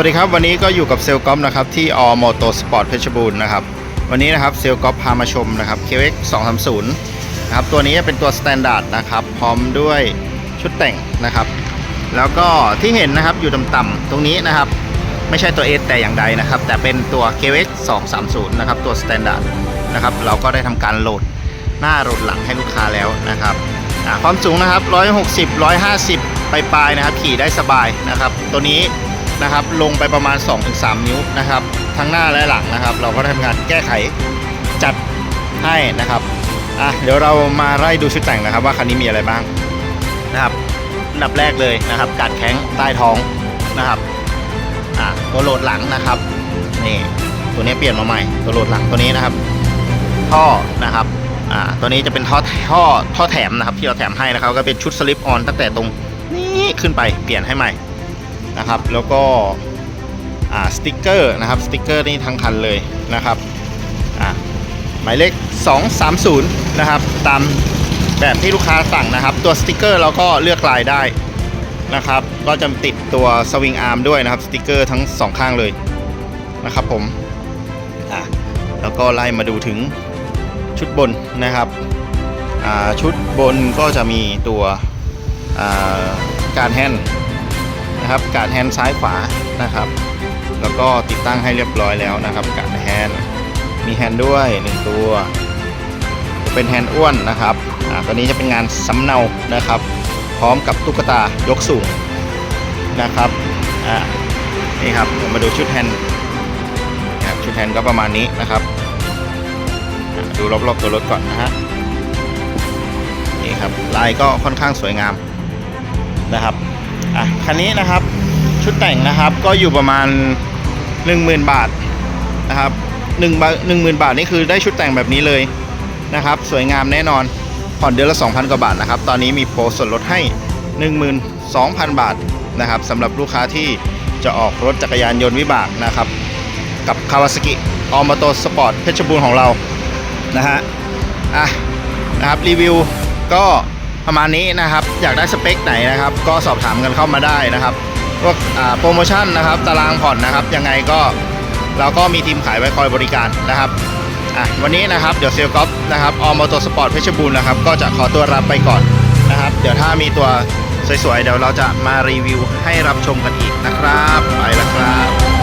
วัสดีครับวันนี้ก็อยู่กับเซลกอฟนะครับที่อมอโตสปอร์ตเพชรบูรณ์นะครับวันนี้นะครับเซลกอฟพามาชมนะครับ KX 230นะครับตัวนี้เป็นตัวสแตนดาร์ดนะครับพร้อมด้วยชุดแต่งนะครับ แล้วก็ที่เห็นนะครับอยู่ต่ำๆตรงนี้นะครับ ไม่ใช่ตัว S แต่อย่างใดนะครับ แต่เป็นตัว KX 230นะครับตัวสแตนดาร์ดนะครับเราก็ได้ทำการโหลดหน้าโหลดหลังให้ลูกค้าแล้วนะครับความสูงนะครับ160 150 ปลายๆนะครับขี่ได้สบายนะครับ ตัวนี้ นะครับ ลงไปประมาณ 2-3 นิ้วนะครับ ทั้งหน้าและหลังนะครับ เราก็ได้ทำการแก้ไขจัดให้นะครับอะเดี๋ยวเรามาไล่ดูชุดแต่งนะครับ ว่าคันนี้มีอะไรบ้างนะครับอันดับแรกเลยนะครับการแข้งใต้ท้องนะครับอ่าตัวโหลดหลังนะครับนี่ตัวนี้เปลี่ยนมาใหม่ตัวโหลดหลังตัวนี้นะครับ ท่อนะครับอ่าตัวนี้จะเป็นท่อท่อท่อแถมนะครับ ที่เราแถมให้นะครับ ก็เป็นชุดสลิปออนตั้งแต่ตรงนี้ขึ้นไปเปลี่ยนให้ใหม่ นะครับ แล้วก็สติกเกอร์นะครับสติกเกอร์นี่ทั้งคันเลยนะครับหมายเลข 230 นะครับ ตามแบบที่ลูกค้าสั่งนะครับ ตัวสติกเกอร์เราก็เลือกลายได้นะครับ ก็จะติดตัวสวิงอาร์มด้วยนะครับสติกเกอร์ทั้งสองข้างเลยนะครับผมอะแล้วก็ไล่มาดูถึงชุดบนนะครับชุดบนก็จะมีตัวการแฮนด์ นะครับการแฮนด์ซ้ายขวานะครับ แล้วก็ติดตั้งให้เรียบร้อยแล้วนะครับการแฮนด์มีแฮนด์ด้วยหนึ่งตัวเป็นแฮนด์อ้วนนะครับอ่าตัวนี้จะเป็นงานสำเนานะครับ พร้อมกับตุ๊กตายกสูงนะครับอ่านี่ครับเดี๋ยวมาดูชุดแฮนด์นะครับชุดแฮนด์ก็ประมาณนี้นะครับดูรอบๆตัวรถก่อนนะฮะนี่ครับลายก็ค่อนข้างสวยงามนะครับ อะคันนี้นะครับชุดแต่งนะครับก็อยู่ประมาณ 10,000 บาทนะครับ1บาท10,000บาทนี่คือได้ชุดแต่งแบบนี้เลยนะครับ สวยงามแน่นอนผ่อนเดือนละ 2,000 กว่าบาทนะครับ ตอนนี้มีโปรส่วนลดให้ 12,000 บาทนะครับสำหรับลูกค้าที่จะออกรถจักรยานยนต์วิบากนะครับ กับ Kawasaki a l m a t o Sport เพชรบูรณ์ของเรานะฮะอะนะครับรีวิวก็ ประมาณนี้นะครับ อยากได้สเปคไหนนะครับ ก็สอบถามกันเข้ามาได้นะครับพวกโปรโมชั่นนะครับ ตารางผ่อนนะครับ ยังไงก็เราก็มีทีมขายไว้คอยบริการนะครับวันนี้นะครับเดี๋ยวเซลกอฟนะครับออมอโตอร์สปอร์ตเพชรบูรณ์นะครับ ก็จะขอตัวรับไปก่อนนะครับ เดี๋ยวถ้ามีตัวสวยๆ เดี๋ยวเราจะมารีวิวให้รับชมกันอีกนะครับ ไปแล้วครับ